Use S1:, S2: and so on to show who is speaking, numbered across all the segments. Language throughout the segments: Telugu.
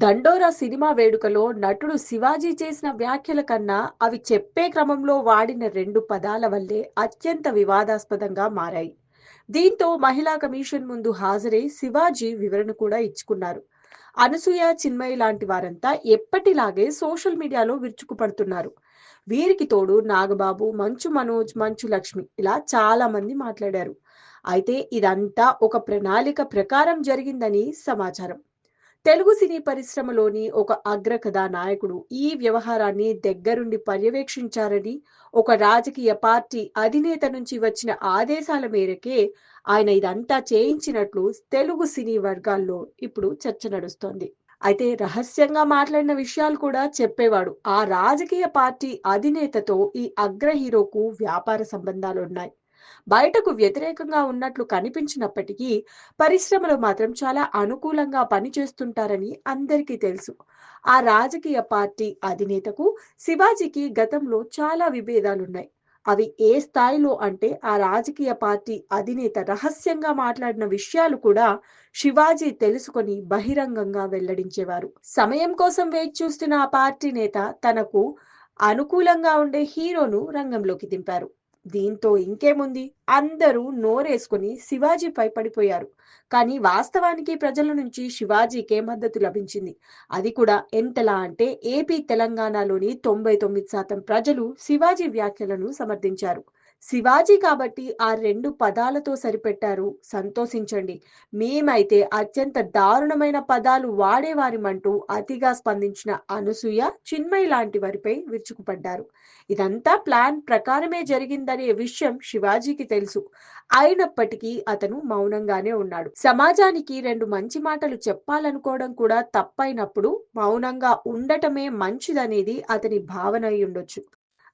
S1: దండోరా సినిమా వేడుకలో నటుడు శివాజీ చేసిన వ్యాఖ్యల కన్నా అవి చెప్పే క్రమంలో వాడిన రెండు పదాల వల్లే అత్యంత వివాదాస్పదంగా మారాయి. దీంతో మహిళా కమిషన్ ముందు హాజరై శివాజీ వివరణ కూడా ఇచ్చుకున్నారు. అనసూయ చిన్మయి లాంటి వారంతా ఎప్పటిలాగే సోషల్ మీడియాలో విరుచుకుపడుతున్నారు. వీరికి తోడు నాగబాబు మంచు మనోజ్ మంచు లక్ష్మి ఇలా చాలా మంది మాట్లాడారు. అయితే ఇదంతా ఒక ప్రణాళిక ప్రకారం జరిగిందని సమాచారం. తెలుగు సినీ పరిశ్రమలోని ఒక అగ్రకథా నాయకుడు ఈ వ్యవహారాన్ని దగ్గరుండి పర్యవేక్షించారని ఒక రాజకీయ పార్టీ అధినేత నుంచి వచ్చిన ఆదేశాల మేరకే ఆయన ఇదంతా చేయించినట్లు తెలుగు సినీ వర్గాల్లో ఇప్పుడు చర్చ నడుస్తోంది. అయితే రహస్యంగా మాట్లాడిన విషయాలు కూడా చెప్పేవాడు. ఆ రాజకీయ పార్టీ అధినేతతో ఈ అగ్ర హీరోకు వ్యాపార సంబంధాలున్నాయి. బయటకు వ్యతిరేకంగా ఉన్నట్లు కనిపించినప్పటికీ పరిశ్రమలో మాత్రం చాలా అనుకూలంగా పనిచేస్తుంటారని అందరికీ తెలుసు. ఆ రాజకీయ పార్టీ అధినేతకు శివాజీకి గతంలో చాలా విభేదాలున్నాయి. అవి ఏ స్థాయిలో అంటే ఆ రాజకీయ పార్టీ అధినేత రహస్యంగా మాట్లాడిన విషయాలు కూడా శివాజీ తెలుసుకొని బహిరంగంగా వెల్లడించేవారు. సమయం కోసం వేచి చూస్తున్న ఆ పార్టీ నేత తనకు అనుకూలంగా ఉండే హీరోను రంగంలోకి దింపారు. దీంతో ఇంకేముంది? అందరూ నోరేసుకుని శివాజీపై పడిపోయారు కానీ వాస్తవానికి ప్రజల నుంచి శివాజీకే మద్దతు లభించింది. అది కూడా ఎంతలా అంటే ఏపీ తెలంగాణలోని తొంభై తొమ్మిది శాతం ప్రజలు శివాజీ వ్యాఖ్యలను సమర్థించారు. శివాజీ కాబట్టి ఆ రెండు పదాలతో సరిపెట్టారు. సంతోషించండి. మేమైతే అత్యంత దారుణమైన పదాలు వాడేవారిమంటూ అతిగా స్పందించిన అనసూయ చిన్మయి లాంటి వారిపై విరుచుకుపడ్డారు. ఇదంతా ప్లాన్ ప్రకారమే జరిగిందనే విషయం శివాజీకి తెలుసు. అయినప్పటికీ అతను మౌనంగానే ఉన్నాడు. సమాజానికి రెండు మంచి మాటలు చెప్పాలనుకోవడం కూడా తప్పైనప్పుడు మౌనంగా ఉండటమే మంచిదనేది అతని భావన అయి ఉండొచ్చు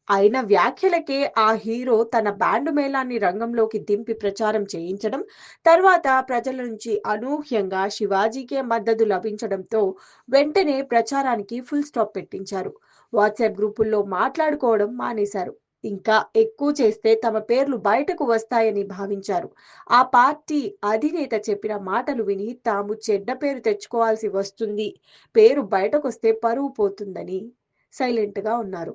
S1: అయిన వ్యాఖ్యలకే ఆ హీరో తన బ్యాండ్ మేళాన్ని రంగంలోకి దింపి ప్రచారం చేయించడం తర్వాత ప్రజల నుంచి అనూహ్యంగా శివాజీకే మద్దతు లభించడంతో వెంటనే ప్రచారానికి ఫుల్ స్టాప్ పెట్టించారు. వాట్సాప్ గ్రూపుల్లో మాట్లాడుకోవడం మానేశారు. ఇంకా ఎక్కువ చేస్తే తమ పేర్లు బయటకు వస్తాయని భావించారు. ఆ పార్టీ అధినేత చెప్పిన మాటలు విని తాము చెడ్డ పేరు తెచ్చుకోవాల్సి వస్తుంది. పేరు బయటకొస్తే పరువు పోతుందని సైలెంట్గా ఉన్నారు.